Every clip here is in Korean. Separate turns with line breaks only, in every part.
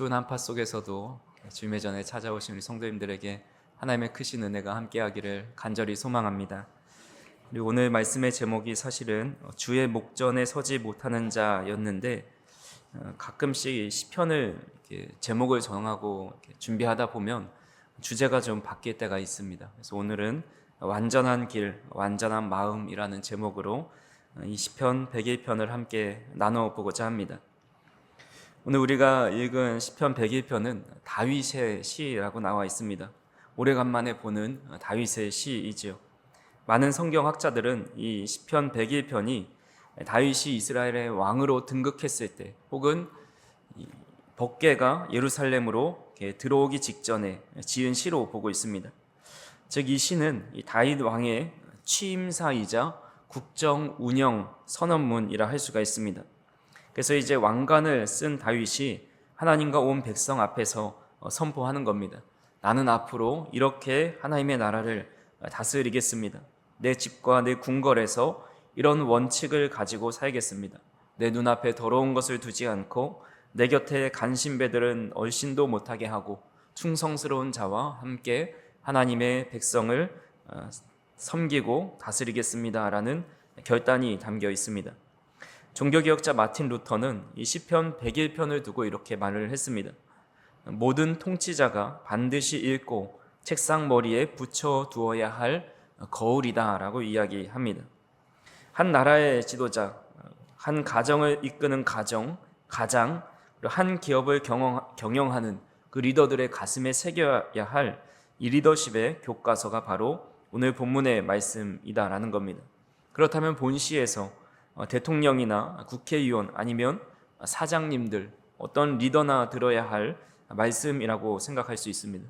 추운 한파 속에서도 주님의 전에 찾아오신 우리 성도님들에게 하나님의 크신 은혜가 함께하기를 간절히 소망합니다. 그리고 오늘 말씀의 제목이 사실은 주의 목전에 서지 못하는 자였는데 어, 가끔씩 시편을 제목을 정하고 준비하다 보면 주제가 좀 바뀔 때가 있습니다. 그래서 오늘은 완전한 길, 완전한 마음이라는 제목으로 이 시편 101편을 함께 나눠 보고자 합니다. 오늘 우리가 읽은 시편 101편은 다윗의 시라고 나와 있습니다. 오래간만에 보는 다윗의 시이지요. 많은 성경 학자들은 이 시편 101편이 다윗이 이스라엘의 왕으로 등극했을 때 혹은 법계가 예루살렘으로 들어오기 직전에 지은 시로 보고 있습니다. 즉 이 시는 다윗 왕의 취임사이자 국정 운영 선언문이라 할 수가 있습니다. 그래서 이제 왕관을 쓴 다윗이 하나님과 온 백성 앞에서 선포하는 겁니다. 나는 앞으로 이렇게 하나님의 나라를 다스리겠습니다. 내 집과 내 궁궐에서 이런 원칙을 가지고 살겠습니다. 내 눈앞에 더러운 것을 두지 않고 내 곁에 간신배들은 얼씬도 못하게 하고 충성스러운 자와 함께 하나님의 백성을 섬기고 다스리겠습니다라는 결단이 담겨 있습니다. 종교개혁자 마틴 루터는 이 시편 101편을 두고 이렇게 말을 했습니다. 모든 통치자가 반드시 읽고 책상 머리에 붙여 두어야 할 거울이다라고 이야기합니다. 한 나라의 지도자, 한 가정을 이끄는 가정, 가장, 한 기업을 경영, 하는그 리더들의 가슴에 새겨야 할 이 리더십의 교과서가 바로 오늘 본문의 말씀이다라는 겁니다. 그렇다면 본시에서 어, 대통령이나 국회의원 아니면 사장님들 어떤 리더나 들어야 할 말씀이라고 생각할 수 있습니다.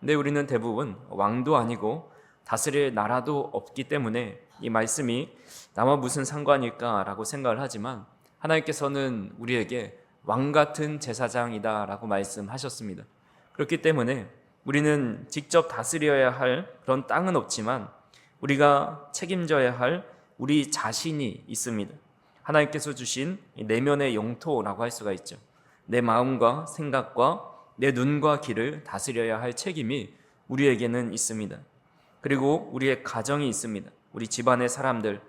근데 우리는 대부분 왕도 아니고 다스릴 나라도 없기 때문에 이 말씀이 나와 무슨 상관일까라고 생각을 하지만 하나님께서는 우리에게 왕 같은 제사장이다라고 말씀하셨습니다. 그렇기 때문에 우리는 직접 다스려야 할 그런 땅은 없지만 우리가 책임져야 할 우리 자신이 있습니다. 하나님께서 주신 내면의 영토라고 할 수가 있죠. 내 마음과 생각과 내 눈과 귀를 다스려야 할 책임이 우리에게는 있습니다. 그리고 우리의 가정이 있습니다. 우리 집안의 사람들,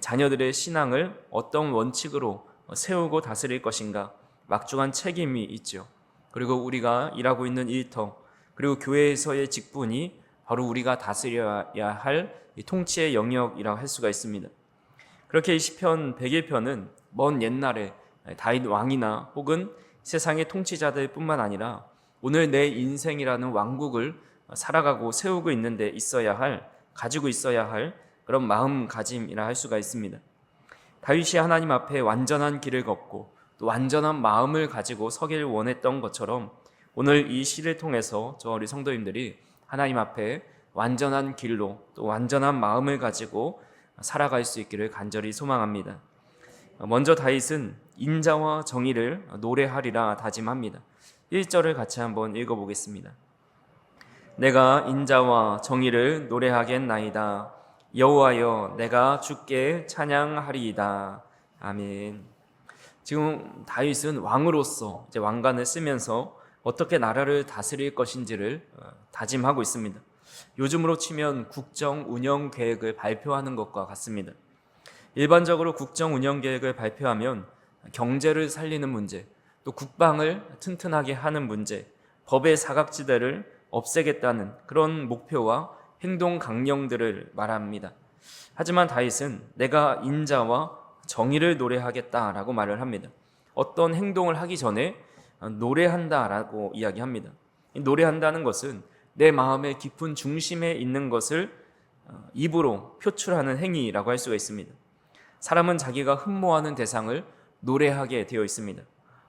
자녀들의 신앙을 어떤 원칙으로 세우고 다스릴 것인가 막중한 책임이 있죠. 그리고 우리가 일하고 있는 일터, 그리고 교회에서의 직분이 바로 우리가 다스려야 할 통치의 영역이라고 할 수가 있습니다. 그렇게 이 시편 101편은 먼 옛날에 다윗 왕이나 혹은 세상의 통치자들뿐만 아니라 오늘 내 인생이라는 왕국을 살아가고 세우고 있는 데 있어야 할 가지고 있어야 할 그런 마음가짐이라 할 수가 있습니다. 다윗이 하나님 앞에 완전한 길을 걷고 또 완전한 마음을 가지고 서길 원했던 것처럼 오늘 이 시를 통해서 저 우리 성도님들이 하나님 앞에 완전한 길로 또 완전한 마음을 가지고 살아갈 수 있기를 간절히 소망합니다. 먼저 다윗은 인자와 정의를 노래하리라 다짐합니다. 1절을 같이 한번 읽어 보겠습니다. 내가 인자와 정의를 노래하겠나이다. 여호와여 내가 주께 찬양하리이다. 아멘. 지금 다윗은 왕으로서 이제 왕관을 쓰면서 어떻게 나라를 다스릴 것인지를 어, 다짐하고 있습니다. 요즘으로 치면 국정 운영 계획을 발표하는 것과 같습니다. 일반적으로 국정 운영 계획을 발표하면 경제를 살리는 문제, 또 국방을 튼튼하게 하는 문제, 법의 사각지대를 없애겠다는 그런 목표와 행동 강령들을 말합니다. 하지만 다윗은 내가 인자와 정의를 노래하겠다라고 말을 합니다. 어떤 행동을 하기 전에 노래한다라고 이야기합니다. 노래한다는 것은 내 마음의 깊은 중심에 있는 것을 어, 입으로 표출하는 행위라고 할 수가 있습니다. 사람은 자기가 흠모하는 대상을 노래하게 되어 있습니다.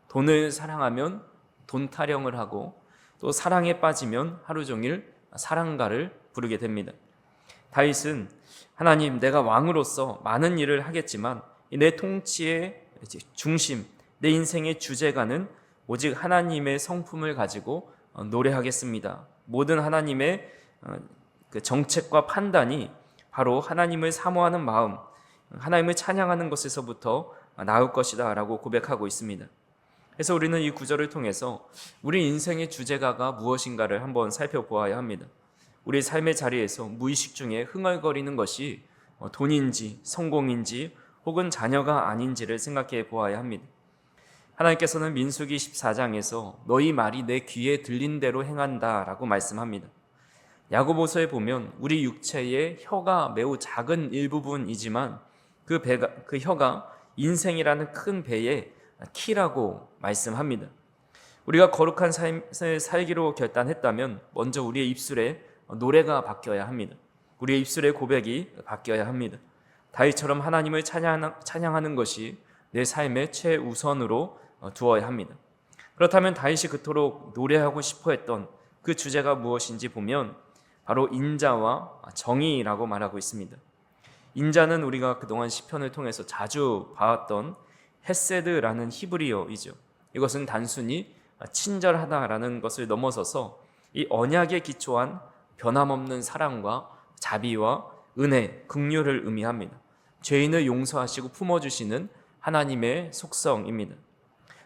돈을 사랑하면 돈 타령을 하고 또 사랑에 빠지면 하루 종일 사랑가를 부르게 됩니다. 다윗은 하나님 내가 왕으로서 많은 일을 하겠지만 내 통치의 중심, 내 인생의 주제가는 오직 하나님의 성품을 가지고 어, 노래하겠습니다. 모든 하나님의 어, 그 정책과 판단이 바로 하나님을 사모하는 마음, 하나님을 찬양하는 것에서부터 나올 것이다 라고 고백하고 있습니다. 그래서 우리는 이 구절을 통해서 우리 인생의 주제가가 무엇인가를 한번 살펴보아야 합니다. 우리 삶의 자리에서 무의식 중에 흥얼거리는 것이 어, 돈인지 성공인지 혹은 자녀가 아닌지를 생각해 보아야 합니다. 하나님께서는 민수기 14장에서 너희 말이 내 귀에 들린 대로 행한다라고 말씀합니다. 야고보서에 보면 우리 육체의 혀가 매우 작은 일부분이지만 그 배가 그 혀가 인생이라는 큰 배의 키라고 말씀합니다. 우리가 거룩한 삶을 살기로 결단했다면 먼저 우리의 입술에 노래가 바뀌어야 합니다. 우리의 입술의 고백이 바뀌어야 합니다. 다윗처럼 하나님을 찬양하는 것이 내 삶의 최우선으로 두어야 합니다. 그렇다면 다윗이 그토록 노래하고 싶어 했던 그 주제가 무엇인지 보면 바로 인자와 정의라고 말하고 있습니다. 인자는 우리가 그동안 시편을 통해서 자주 봐왔던 헤세드라는 히브리어이죠. 이것은 단순히 친절하다라는 것을 넘어서서 이 언약에 기초한 변함없는 사랑과 자비와 은혜, 긍휼을 의미합니다. 죄인을 용서하시고 품어주시는 하나님의 속성입니다.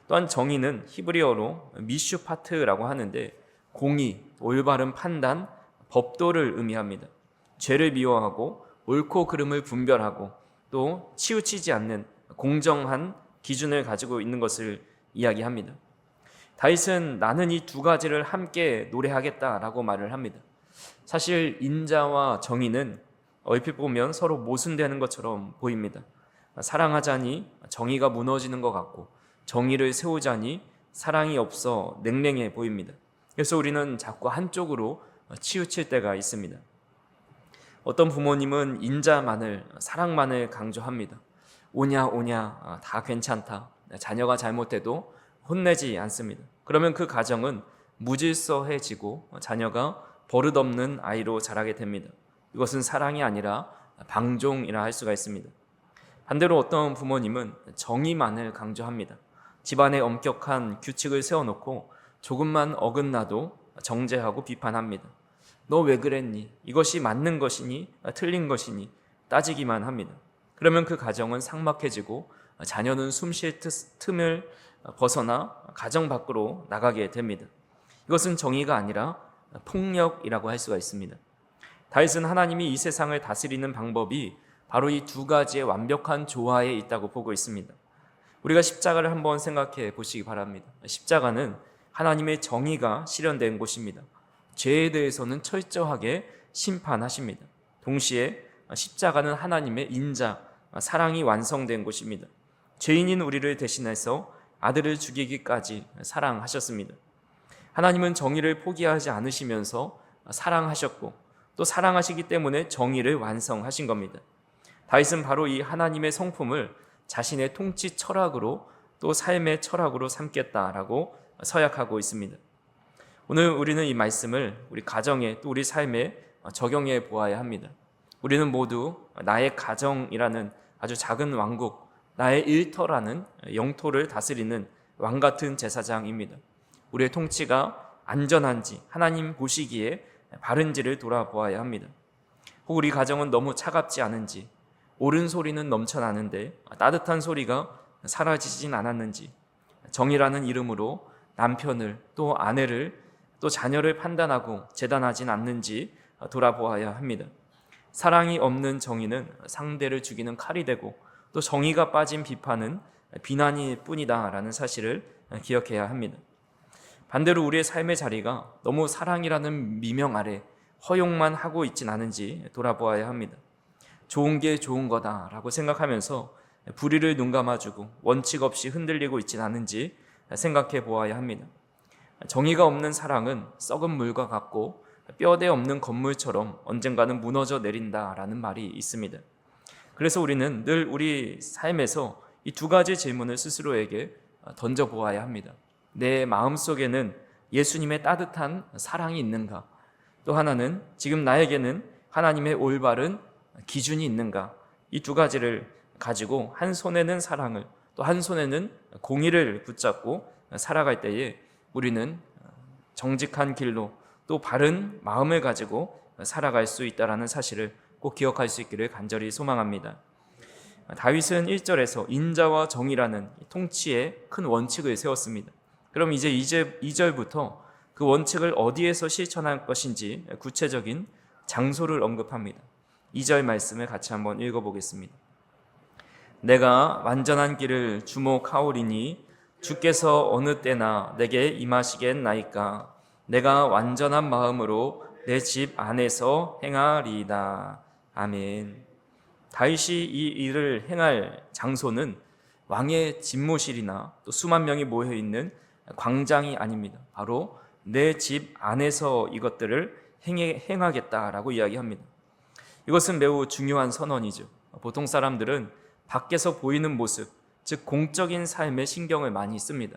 또한 정의는 히브리어로 미슈파트라고 하는데 공의, 올바른 판단, 법도를 의미합니다. 죄를 미워하고 옳고 그름을 분별하고 또 치우치지 않는 공정한 기준을 가지고 있는 것을 이야기합니다. 다윗은 나는 이 두 가지를 함께 노래하겠다라고 말을 합니다. 사실 인자와 정의는 얼핏 보면 서로 모순되는 것처럼 보입니다. 사랑하자니 정의가 무너지는 것 같고 정의를 세우자니 사랑이 없어 냉랭해 보입니다. 그래서 우리는 자꾸 한쪽으로 치우칠 때가 있습니다. 어떤 부모님은 인자만을 사랑만을 강조합니다. 오냐 오냐 아, 다 괜찮다. 자녀가 잘못해도 혼내지 않습니다. 그러면 그 가정은 무질서해지고 자녀가 버릇없는 아이로 자라게 됩니다. 이것은 사랑이 아니라 방종이라 할 수가 있습니다. 반대로 어떤 부모님은 정의만을 강조합니다. 집안에 엄격한 규칙을 세워놓고 조금만 어긋나도 정죄하고 비판합니다. 너 왜 그랬니? 이것이 맞는 것이니? 틀린 것이니? 따지기만 합니다. 그러면 그 가정은 삭막해지고 자녀는 숨 쉴 틈을 벗어나 가정 밖으로 나가게 됩니다. 이것은 정의가 아니라 폭력이라고 할 수가 있습니다. 다윗은 하나님이 이 세상을 다스리는 방법이 바로 이 두 가지의 완벽한 조화에 있다고 보고 있습니다. 우리가 십자가를 한번 생각해 보시기 바랍니다. 십자가는 하나님의 정의가 실현된 곳입니다. 죄에 대해서는 철저하게 심판하십니다. 동시에 십자가는 하나님의 인자, 사랑이 완성된 곳입니다. 죄인인 우리를 대신해서 아들을 죽이기까지 사랑하셨습니다. 하나님은 정의를 포기하지 않으시면서 사랑하셨고 또 사랑하시기 때문에 정의를 완성하신 겁니다. 다윗은 바로 이 하나님의 성품을 자신의 통치 철학으로 또 삶의 철학으로 삼겠다라고 서약하고 있습니다. 오늘 우리는 이 말씀을 우리 가정에 또 우리 삶에 적용해 보아야 합니다. 우리는 모두 나의 가정이라는 아주 작은 왕국, 나의 일터라는 영토를 다스리는 왕 같은 제사장입니다. 우리의 통치가 안전한지 하나님 보시기에 바른지를 돌아보아야 합니다. 혹 우리 가정은 너무 차갑지 않은지 옳은 소리는 넘쳐나는데 따뜻한 소리가 사라지진 않았는지 정이라는 이름으로 남편을 또 아내를 또 자녀를 판단하고 재단하진 않는지 돌아보아야 합니다. 사랑이 없는 정의는 상대를 죽이는 칼이 되고 또 정의가 빠진 비판은 비난일 뿐이다라는 사실을 기억해야 합니다. 반대로 우리의 삶의 자리가 너무 사랑이라는 미명 아래 허용만 하고 있진 않은지 돌아보아야 합니다. 좋은 게 좋은 거다라고 생각하면서 불의를 눈 감아주고 원칙 없이 흔들리고 있진 않은지 생각해 보아야 합니다. 정의가 없는 사랑은 썩은 물과 같고 뼈대 없는 건물처럼 언젠가는 무너져 내린다라는 말이 있습니다. 그래서 우리는 늘 우리 삶에서 이 두 가지 질문을 스스로에게 던져 보아야 합니다. 내 마음 속에는 예수님의 따뜻한 사랑이 있는가? 또 하나는 지금 나에게는 하나님의 올바른 기준이 있는가? 이 두 가지를 가지고 한 손에는 사랑을 또 한 손에는 공의를 붙잡고 살아갈 때에 우리는 정직한 길로 또 바른 마음을 가지고 살아갈 수 있다라는 사실을 꼭 기억할 수 있기를 간절히 소망합니다. 다윗은 1절에서 인자와 정의라는 통치의 큰 원칙을 세웠습니다. 그럼 이제 2절부터 그 원칙을 어디에서 실천할 것인지 구체적인 장소를 언급합니다. 2절 말씀을 같이 한번 읽어보겠습니다. 내가 완전한 길을 주목하오리니 주께서 어느 때나 내게 임하시겠나이까 내가 완전한 마음으로 내 집 안에서 행하리이다. 아멘. 다윗이 이 일을 행할 장소는 왕의 집무실이나 또 수만 명이 모여 있는 광장이 아닙니다. 바로 내 집 안에서 이것들을 행해, 행하겠다라고 이야기합니다. 이것은 매우 중요한 선언이죠. 보통 사람들은 밖에서 보이는 모습, 즉 공적인 삶에 신경을 많이 씁니다.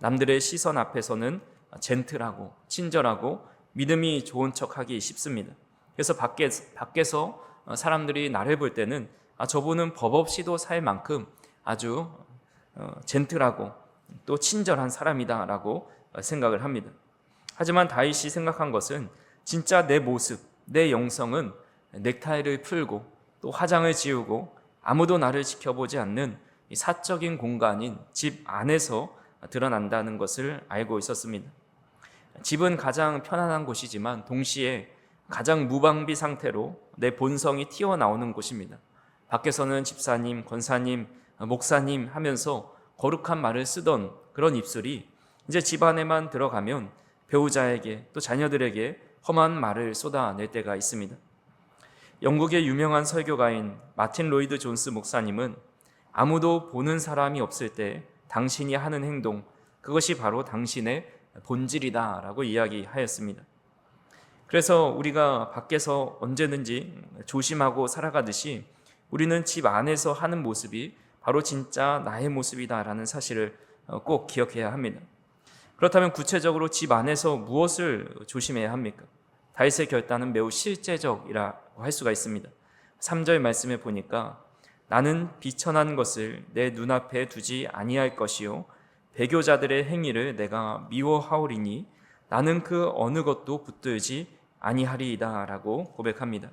남들의 시선 앞에서는 젠틀하고 친절하고 믿음이 좋은 척하기 쉽습니다. 그래서 밖에, 밖에서 사람들이 나를 볼 때는 아, 저분은 법 없이도 살 만큼 아주 어, 젠틀하고 또 친절한 사람이다라고 생각을 합니다. 하지만 다윗이 생각한 것은 진짜 내 모습, 내 영성은 넥타이를 풀고 또 화장을 지우고 아무도 나를 지켜보지 않는 사적인 공간인 집 안에서 드러난다는 것을 알고 있었습니다. 집은 가장 편안한 곳이지만 동시에 가장 무방비 상태로 내 본성이 튀어나오는 곳입니다. 밖에서는 집사님, 권사님, 목사님 하면서 거룩한 말을 쓰던 그런 입술이 이제 집 안에만 들어가면 배우자에게 또 자녀들에게 험한 말을 쏟아낼 때가 있습니다. 영국의 유명한 설교가인 마틴 로이드 존스 목사님은 아무도 보는 사람이 없을 때 당신이 하는 행동, 그것이 바로 당신의 본질이다 라고 이야기하였습니다. 그래서 우리가 밖에서 언제든지 조심하고 살아가듯이 우리는 집 안에서 하는 모습이 바로 진짜 나의 모습이다라는 사실을 꼭 기억해야 합니다. 그렇다면 구체적으로 집 안에서 무엇을 조심해야 합니까? 다윗의 결단은 매우 실제적이라고 할 수가 있습니다. 3절 말씀에 보니까 나는 비천한 것을 내 눈앞에 두지 아니할 것이요 배교자들의 행위를 내가 미워하오리니 나는 그 어느 것도 붙들지 아니하리이다라고 고백합니다.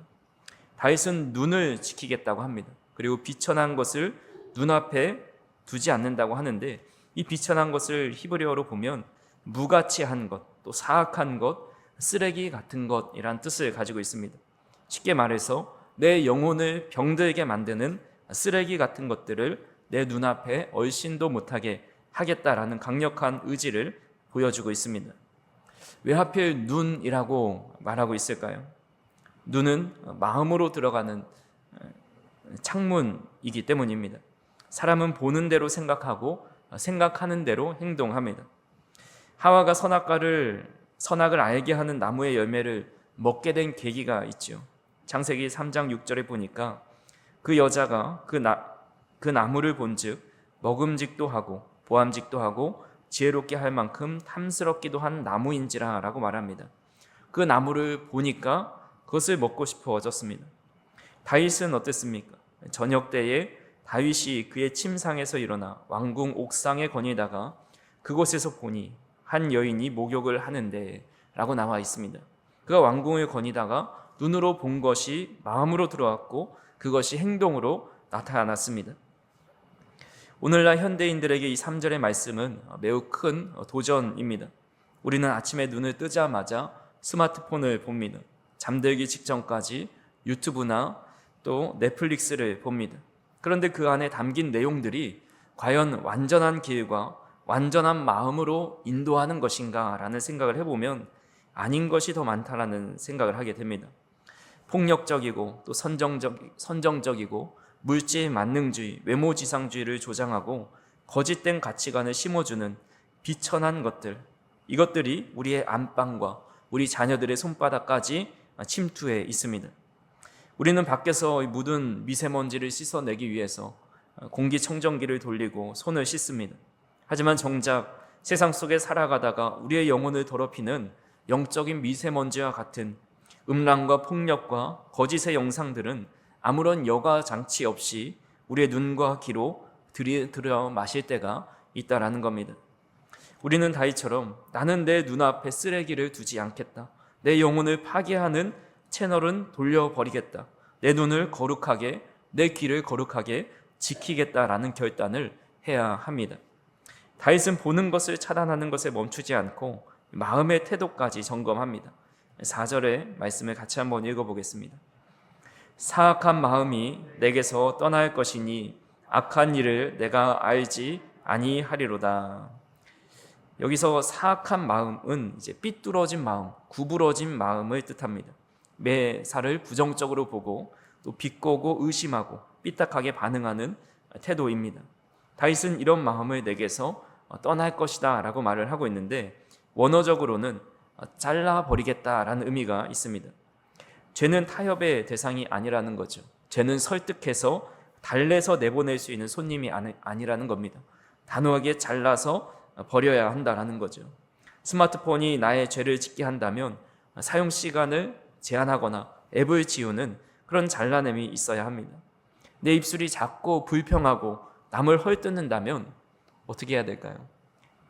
다윗은 눈을 지키겠다고 합니다. 그리고 비천한 것을 눈앞에 두지 않는다고 하는데 이 비천한 것을 히브리어로 보면 무가치한 것, 또 사악한 것, 쓰레기 같은 것이란 뜻을 가지고 있습니다. 쉽게 말해서 내 영혼을 병들게 만드는 쓰레기 같은 것들을 내 눈앞에 얼씬도 못하게 하겠다라는 강력한 의지를 보여주고 있습니다. 왜 하필 눈이라고 말하고 있을까요? 눈은 마음으로 들어가는 창문이기 때문입니다. 사람은 보는 대로 생각하고 생각하는 대로 행동합니다. 하와가 선악과를 선악을 알게 하는 나무의 열매를 먹게 된 계기가 있죠. 창세기 3장 6절에 보니까 그 여자가 그, 나, 그 나무를 본즉 먹음직도 하고 보암직도 하고 지혜롭게 할 만큼 탐스럽기도 한 나무인지라라고 말합니다. 그 나무를 보니까 그것을 먹고 싶어졌습니다. 다윗은 어땠습니까? 저녁 때에 다윗이 그의 침상에서 일어나 왕궁 옥상에 거니다가 그곳에서 보니 한 여인이 목욕을 하는데 라고 나와 있습니다. 그가 왕궁을 거니다가 눈으로 본 것이 마음으로 들어왔고 그것이 행동으로 나타났습니다. 오늘날 현대인들에게 이 3절의 말씀은 매우 큰 도전입니다. 우리는 아침에 눈을 뜨자마자 스마트폰을 봅니다. 잠들기 직전까지 유튜브나 또 넷플릭스를 봅니다. 그런데 그 안에 담긴 내용들이 과연 완전한 길과 완전한 마음으로 인도하는 것인가 라는 생각을 해보면 아닌 것이 더 많다라는 생각을 하게 됩니다. 폭력적이고 또 선정적, 선정적이고 물질 만능주의, 외모 지상주의를 조장하고 거짓된 가치관을 심어주는 비천한 것들, 이것들이 우리의 안방과 우리 자녀들의 손바닥까지 침투해 있습니다. 우리는 밖에서 묻은 미세먼지를 씻어내기 위해서 공기청정기를 돌리고 손을 씻습니다. 하지만 정작 세상 속에 살아가다가 우리의 영혼을 더럽히는 영적인 미세먼지와 같은 음란과 폭력과 거짓의 영상들은 아무런 여과 장치 없이 우리의 눈과 귀로 들여 마실 때가 있다라는 겁니다. 우리는 다이처럼 나는 내 눈앞에 쓰레기를 두지 않겠다. 내 영혼을 파괴하는 채널은 돌려버리겠다. 내 눈을 거룩하게, 내 귀를 거룩하게 지키겠다라는 결단을 해야 합니다. 다윗은 보는 것을 차단하는 것에 멈추지 않고 마음의 태도까지 점검합니다. 4절의 말씀을 같이 한번 읽어보겠습니다. 사악한 마음이 내게서 떠날 것이니 악한 일을 내가 알지 아니하리로다. 여기서 사악한 마음은 이제 삐뚤어진 마음, 구부러진 마음을 뜻합니다. 매사를 부정적으로 보고 또 비꼬고 의심하고 삐딱하게 반응하는 태도입니다. 다윗은 이런 마음을 내게서 떠날 것이다 라고 말을 하고 있는데 원어적으로는 잘라 버리겠다라는 의미가 있습니다. 죄는 타협의 대상이 아니라는 거죠. 죄는 설득해서 달래서 내보낼 수 있는 손님이 아니라는 겁니다. 단호하게 잘라서 버려야 한다라는 거죠. 스마트폰이 나의 죄를 짓게 한다면 사용 시간을 제한하거나 앱을 지우는 그런 잘라냄이 있어야 합니다. 내 입술이 작고 불평하고 남을 헐뜯는다면 어떻게 해야 될까요?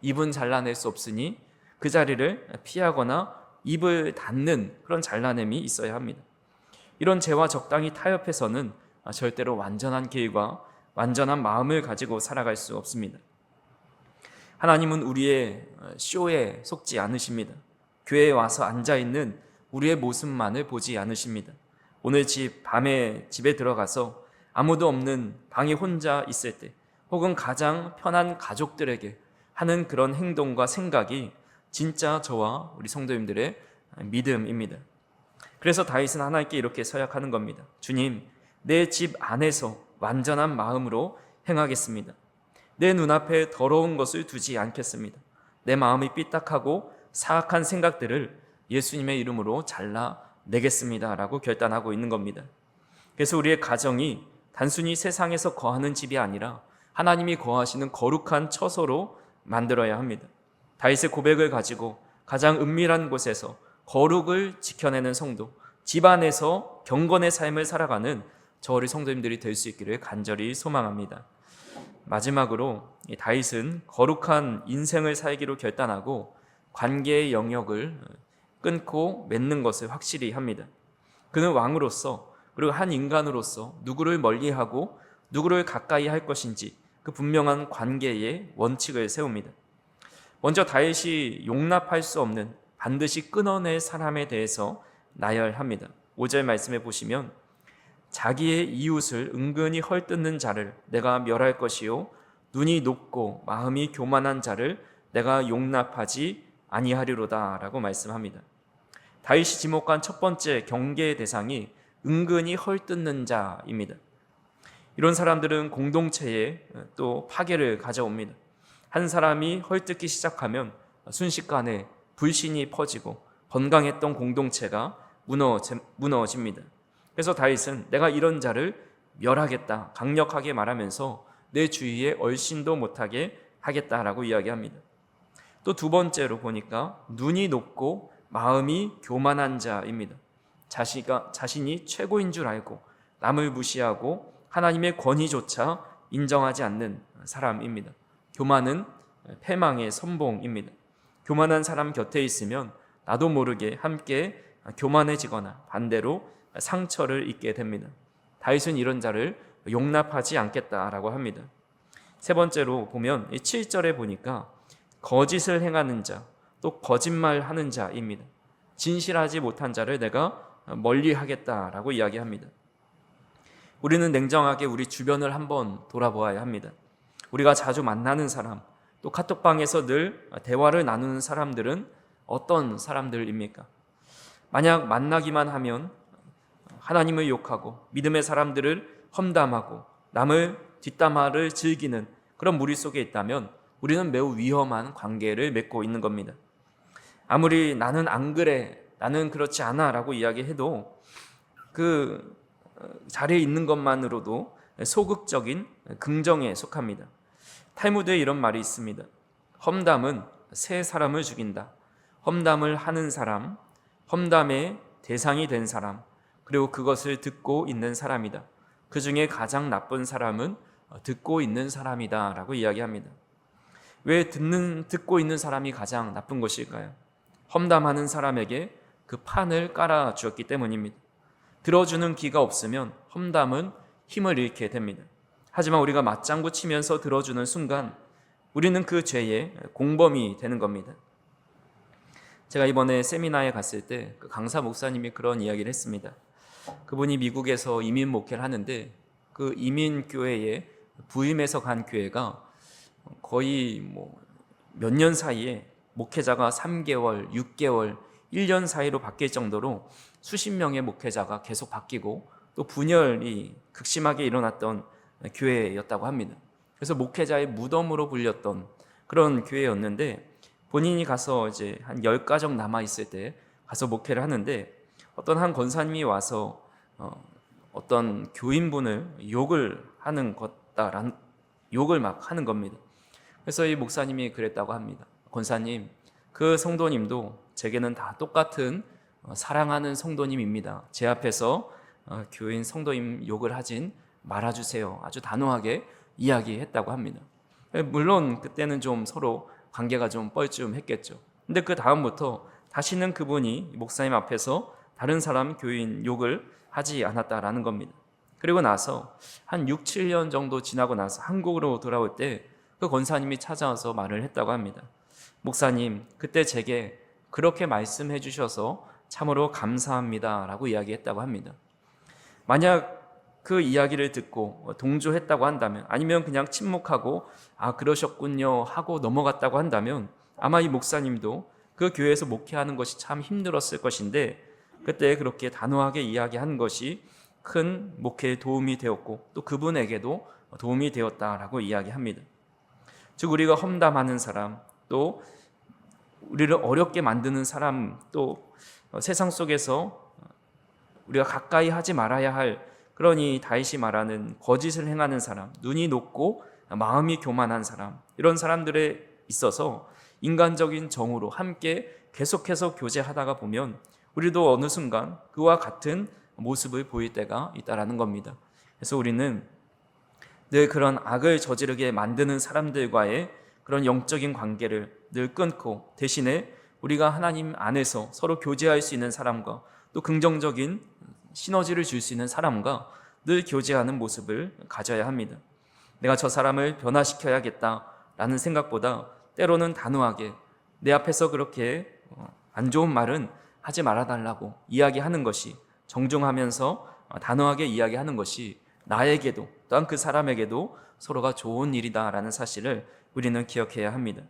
입은 잘라낼 수 없으니 그 자리를 피하거나 입을 닫는 그런 잘라냄이 있어야 합니다. 이런 죄와 적당히 타협해서는 절대로 완전한 길과 완전한 마음을 가지고 살아갈 수 없습니다. 하나님은 우리의 쇼에 속지 않으십니다. 교회에 와서 앉아 있는 우리의 모습만을 보지 않으십니다. 오늘 집 밤에 집에 들어가서 아무도 없는 방에 혼자 있을 때 혹은 가장 편한 가족들에게 하는 그런 행동과 생각이 진짜 저와 우리 성도님들의 믿음입니다. 그래서 다윗은 하나님께 이렇게 서약하는 겁니다. 주님, 내 집 안에서 완전한 마음으로 행하겠습니다. 내 눈앞에 더러운 것을 두지 않겠습니다. 내 마음이 삐딱하고 사악한 생각들을 예수님의 이름으로 잘라 내겠습니다 라고 결단하고 있는 겁니다. 그래서 우리의 가정이 단순히 세상에서 거하는 집이 아니라 하나님이 거하시는 거룩한 처소로 만들어야 합니다. 다윗의 고백을 가지고 가장 은밀한 곳에서 거룩을 지켜내는 성도, 집안에서 경건의 삶을 살아가는 저리 성도님들이 될 수 있기를 간절히 소망합니다. 마지막으로 다윗은 거룩한 인생을 살기로 결단하고 관계의 영역을 끊고 맺는 것을 확실히 합니다. 그는 왕으로서 그리고 한 인간으로서 누구를 멀리하고 누구를 가까이 할 것인지 그 분명한 관계의 원칙을 세웁니다. 먼저 다윗이 용납할 수 없는 반드시 끊어낼 사람에 대해서 나열합니다. 5절 말씀해 보시면 자기의 이웃을 은근히 헐뜯는 자를 내가 멸할 것이요 눈이 높고 마음이 교만한 자를 내가 용납하지 아니하리로다라고 말씀합니다. 다윗이 지목한 첫 번째 경계의 대상이 은근히 헐뜯는 자입니다. 이런 사람들은 공동체에 또 파괴를 가져옵니다. 한 사람이 헐뜯기 시작하면 순식간에 불신이 퍼지고 건강했던 공동체가 무너집니다. 그래서 다윗은 내가 이런 자를 멸하겠다 강력하게 말하면서 내 주위에 얼씬도 못하게 하겠다라고 이야기합니다. 또 두 번째로 보니까 눈이 높고 마음이 교만한 자입니다. 자신이 최고인 줄 알고 남을 무시하고 하나님의 권위조차 인정하지 않는 사람입니다. 교만은 패망의 선봉입니다. 교만한 사람 곁에 있으면 나도 모르게 함께 교만해지거나 반대로 상처를 입게 됩니다. 다윗은 이런 자를 용납하지 않겠다라고 합니다. 세 번째로 보면 7절에 보니까 거짓을 행하는 자, 또 거짓말하는 자입니다. 진실하지 못한 자를 내가 멀리 하겠다라고 이야기합니다. 우리는 냉정하게 우리 주변을 한번 돌아보아야 합니다. 우리가 자주 만나는 사람, 또 카톡방에서 늘 대화를 나누는 사람들은 어떤 사람들입니까? 만약 만나기만 하면 하나님을 욕하고 믿음의 사람들을 험담하고 남을 뒷담화를 즐기는 그런 무리 속에 있다면 우리는 매우 위험한 관계를 맺고 있는 겁니다. 아무리 나는 안 그래, 나는 그렇지 않아 라고 이야기해도 그 어, 자리에 있는 것만으로도 소극적인 긍정에 속합니다. 탈무드에 이런 말이 있습니다. 험담은 세 사람을 죽인다. 험담을 하는 사람, 험담의 대상이 된 사람, 그리고 그것을 듣고 있는 사람이다. 그 중에 가장 나쁜 사람은 듣고 있는 사람이다 라고 이야기합니다. 왜 듣는 듣고 있는 사람이 가장 나쁜 것일까요? 험담하는 사람에게 그 판을 깔아 주었기 때문입니다. 들어주는 귀가 없으면 험담은 힘을 잃게 됩니다. 하지만 우리가 맞장구 치면서 들어주는 순간 우리는 그 죄의 공범이 되는 겁니다. 제가 이번에 세미나에 갔을 때 그 강사 목사님이 그런 이야기를 했습니다. 그분이 미국에서 이민 목회를 하는데 그 이민 교회에 부임해서 간 교회가 거의 뭐 몇 년 사이에 목회자가 3개월, 6개월, 1년 사이로 바뀔 정도로 수십 명의 목회자가 계속 바뀌고 또 분열이 극심하게 일어났던 교회였다고 합니다. 그래서 목회자의 무덤으로 불렸던 그런 교회였는데 본인이 가서 이제 한 10가정 남아 있을 때 가서 목회를 하는데 어떤 한 권사님이 와서 어, 어떤 교인분을 욕을 하는 것다라는 욕을 막 하는 겁니다. 그래서 이 목사님이 그랬다고 합니다. 권사님, 그 성도님도 제게는 다 똑같은 어, 사랑하는 성도님입니다. 제 앞에서 어, 교인 성도님 욕을 하진 말아주세요. 아주 단호하게 이야기했다고 합니다. 물론 그때는 좀 서로 관계가 좀 뻘쭘했겠죠. 근데 그 다음부터 다시는 그분이 목사님 앞에서 다른 사람 교인 욕을 하지 않았다라는 겁니다. 그리고 나서 한 6, 7년 정도 지나고 나서 한국으로 돌아올 때 그 권사님이 찾아와서 말을 했다고 합니다. 목사님, 그때 제게 그렇게 말씀해 주셔서 참으로 감사합니다 라고 이야기했다고 합니다. 만약 그 이야기를 듣고 동조했다고 한다면 아니면 그냥 침묵하고 아 그러셨군요 하고 넘어갔다고 한다면 아마 이 목사님도 그 교회에서 목회하는 것이 참 힘들었을 것인데 그때 그렇게 단호하게 이야기한 것이 큰 목회에 도움이 되었고 또 그분에게도 도움이 되었다라고 이야기합니다. 즉 우리가 험담하는 사람 또 우리를 어렵게 만드는 사람 또 세상 속에서 우리가 가까이 하지 말아야 할 그러니 다윗이 말하는 거짓을 행하는 사람, 눈이 높고 마음이 교만한 사람 이런 사람들에 있어서 인간적인 정으로 함께 계속해서 교제하다가 보면 우리도 어느 순간 그와 같은 모습을 보일 때가 있다라는 겁니다. 그래서 우리는 늘 그런 악을 저지르게 만드는 사람들과의 그런 영적인 관계를 늘 끊고 대신에 우리가 하나님 안에서 서로 교제할 수 있는 사람과 또 긍정적인 시너지를 줄 수 있는 사람과 늘 교제하는 모습을 가져야 합니다. 내가 저 사람을 변화시켜야겠다라는 생각보다 때로는 단호하게 내 앞에서 그렇게 어, 안 좋은 말은 하지 말아달라고 이야기하는 것이 정중하면서 어, 단호하게 이야기하는 것이 나에게도 또한 그 사람에게도 서로가 좋은 일이다라는 사실을 우리는 기억해야 합니다.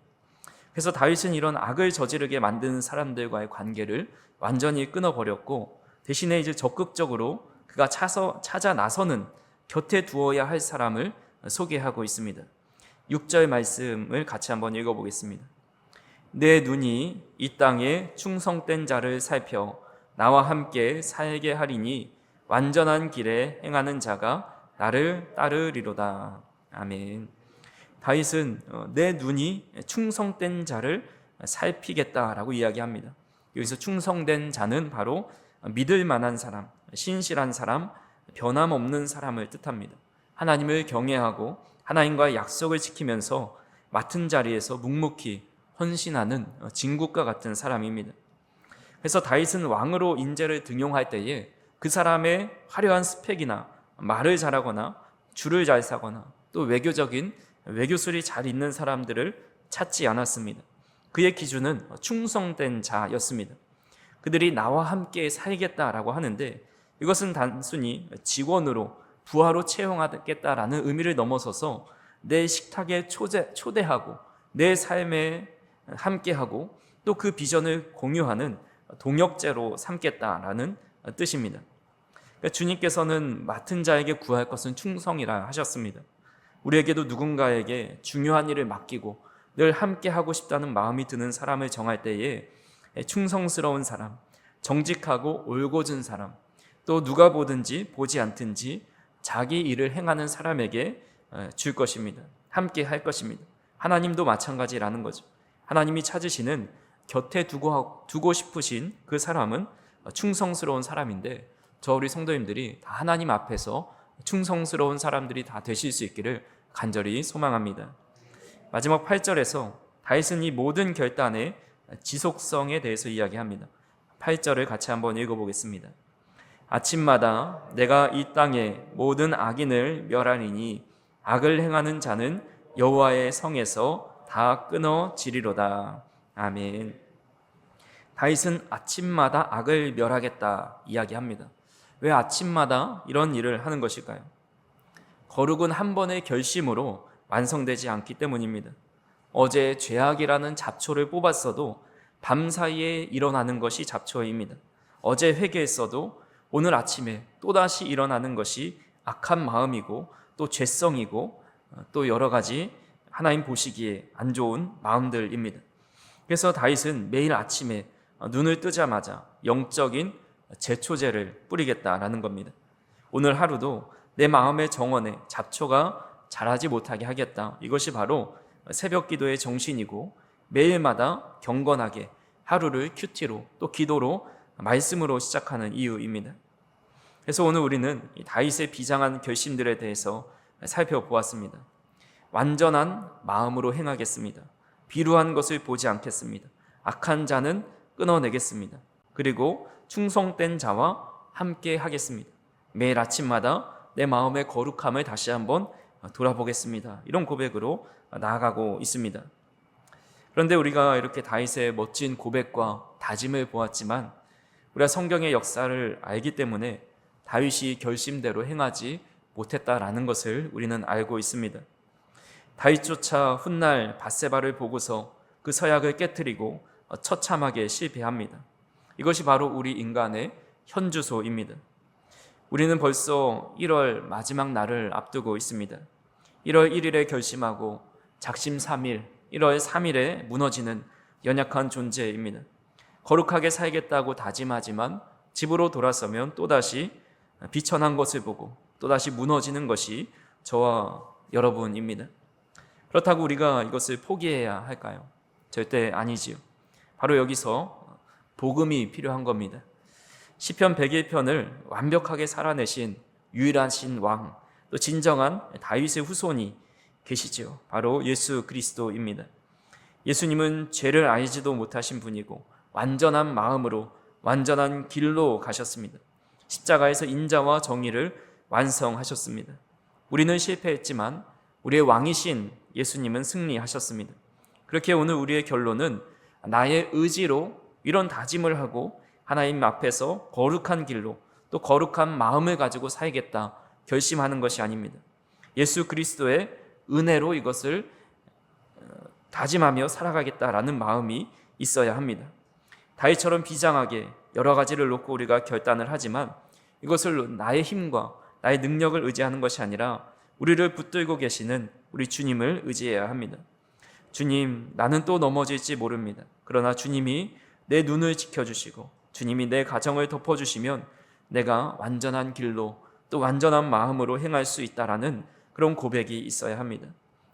그래서 다윗은 이런 악을 저지르게 만드는 사람들과의 관계를 완전히 끊어버렸고 대신에 이제 적극적으로 그가 차서, 찾아 나서는 곁에 두어야 할 사람을 소개하고 있습니다. 6절 말씀을 같이 한번 읽어보겠습니다. 내 눈이 이 땅에 충성된 자를 살펴 나와 함께 살게 하리니 완전한 길에 행하는 자가 나를 따르리로다. 아멘. 다윗은 어, 내 눈이 충성된 자를 살피겠다라고 이야기합니다. 여기서 충성된 자는 바로 믿을 만한 사람, 신실한 사람, 변함없는 사람을 뜻합니다. 하나님을 경외하고 하나님과의 약속을 지키면서 맡은 자리에서 묵묵히 헌신하는 진국과 같은 사람입니다. 그래서 다윗은 왕으로 인재를 등용할 때에 그 사람의 화려한 스펙이나 말을 잘하거나 줄을 잘 사거나 또 외교적인 외교술이 잘 있는 사람들을 찾지 않았습니다. 그의 기준은 충성된 자였습니다. 그들이 나와 함께 살겠다라고 하는데 이것은 단순히 직원으로 부하로 채용하겠다라는 의미를 넘어서서 내 식탁에 초대, 초대하고 내 삶에 함께하고 또 그 비전을 공유하는 동역제로 삼겠다라는 뜻입니다. 그러니까 주님께서는 맡은 자에게 구할 것은 충성이라 하셨습니다. 우리에게도 누군가에게 중요한 일을 맡기고 늘 함께 하고 싶다는 마음이 드는 사람을 정할 때에 충성스러운 사람, 정직하고 올곧은 사람, 또 누가 보든지 보지 않든지 자기 일을 행하는 사람에게 줄 것입니다. 함께 할 것입니다. 하나님도 마찬가지라는 거죠. 하나님이 찾으시는 곁에 두고, 두고 싶으신 그 사람은 충성스러운 사람인데 저 우리 성도님들이 다 하나님 앞에서 충성스러운 사람들이 다 되실 수 있기를 간절히 소망합니다. 마지막 8절에서 다윗은 이 모든 결단의 지속성에 대해서 이야기합니다. 8절을 같이 한번 읽어보겠습니다. 아침마다 내가 이 땅의 모든 악인을 멸하리니 악을 행하는 자는 여호와의 성에서 다 끊어지리로다. 아멘. 다윗은 아침마다 악을 멸하겠다 이야기합니다. 왜 아침마다 이런 일을 하는 것일까요? 거룩은 한 번의 결심으로 완성되지 않기 때문입니다. 어제 죄악이라는 잡초를 뽑았어도 밤 사이에 일어나는 것이 잡초입니다. 어제 회개했어도 오늘 아침에 또다시 일어나는 것이 악한 마음이고 또 죄성이고 또 여러 가지 하나님 보시기에 안 좋은 마음들입니다. 그래서 다윗은 매일 아침에 눈을 뜨자마자 영적인 제초제를 뿌리겠다라는 겁니다. 오늘 하루도 내 마음의 정원에 잡초가 자라지 못하게 하겠다. 이것이 바로 새벽 기도의 정신이고 매일마다 경건하게 하루를 큐티로 또 기도로 말씀으로 시작하는 이유입니다. 그래서 오늘 우리는 다윗의 비장한 결심들에 대해서 살펴보았습니다. 완전한 마음으로 행하겠습니다. 비루한 것을 보지 않겠습니다. 악한 자는 끊어내겠습니다. 그리고 충성된 자와 함께 하겠습니다. 매일 아침마다 내 마음의 거룩함을 다시 한번 돌아보겠습니다. 이런 고백으로 나아가고 있습니다. 그런데 우리가 이렇게 다윗의 멋진 고백과 다짐을 보았지만 우리가 성경의 역사를 알기 때문에 다윗이 결심대로 행하지 못했다라는 것을 우리는 알고 있습니다. 다윗조차 훗날 바세바를 보고서 그 서약을 깨뜨리고 처참하게 실패합니다. 이것이 바로 우리 인간의 현주소입니다. 우리는 벌써 1월 마지막 날을 앞두고 있습니다. 1월 1일에 결심하고 작심 3일, 1월 3일에 무너지는 연약한 존재입니다. 거룩하게 살겠다고 다짐하지만 집으로 돌아서면 또다시 비천한 것을 보고 또다시 무너지는 것이 저와 여러분입니다. 그렇다고 우리가 이것을 포기해야 할까요? 절대 아니지요. 바로 여기서 복음이 필요한 겁니다. 시편 101편을 완벽하게 살아내신 유일하신 왕, 또 진정한 다윗의 후손이 계시죠. 바로 예수 그리스도입니다. 예수님은 죄를 알지도 못하신 분이고 완전한 마음으로 완전한 길로 가셨습니다. 십자가에서 인자와 정의를 완성하셨습니다. 우리는 실패했지만 우리의 왕이신 예수님은 승리하셨습니다. 그렇게 오늘 우리의 결론은 나의 의지로 이런 다짐을 하고 하나님 앞에서 거룩한 길로 또 거룩한 마음을 가지고 살겠다 결심하는 것이 아닙니다. 예수 그리스도의 은혜로 이것을 어, 다짐하며 살아가겠다라는 마음이 있어야 합니다. 다윗처럼 비장하게 여러 가지를 놓고 우리가 결단을 하지만 이것을 나의 힘과 나의 능력을 의지하는 것이 아니라 우리를 붙들고 계시는 우리 주님을 의지해야 합니다. 주님, 나는 또 넘어질지 모릅니다. 그러나 주님이 내 눈을 지켜주시고 주님이 내 가정을 덮어주시면 내가 완전한 길로 또 완전한 마음으로 행할 수 있다라는 그런 고백이 있어야 합니다.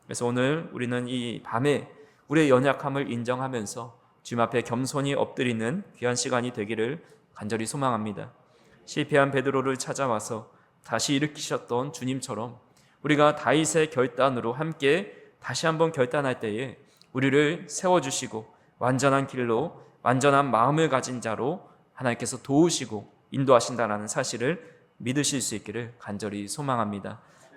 그래서 오늘 우리는 이 밤에 우리의 연약함을 인정하면서 주님 앞에 겸손히 엎드리는 귀한 시간이 되기를 간절히 소망합니다. 실패한 베드로를 찾아와서 다시 일으키셨던 주님처럼 우리가 다윗의 결단으로 함께 다시 한번 결단할 때에 우리를 세워 주시고 완전한 길로 완전한 마음을 가진 자로 하나님께서 도우시고 인도하신다라는 사실을 믿으실 수 있기를 간절히 소망합니다.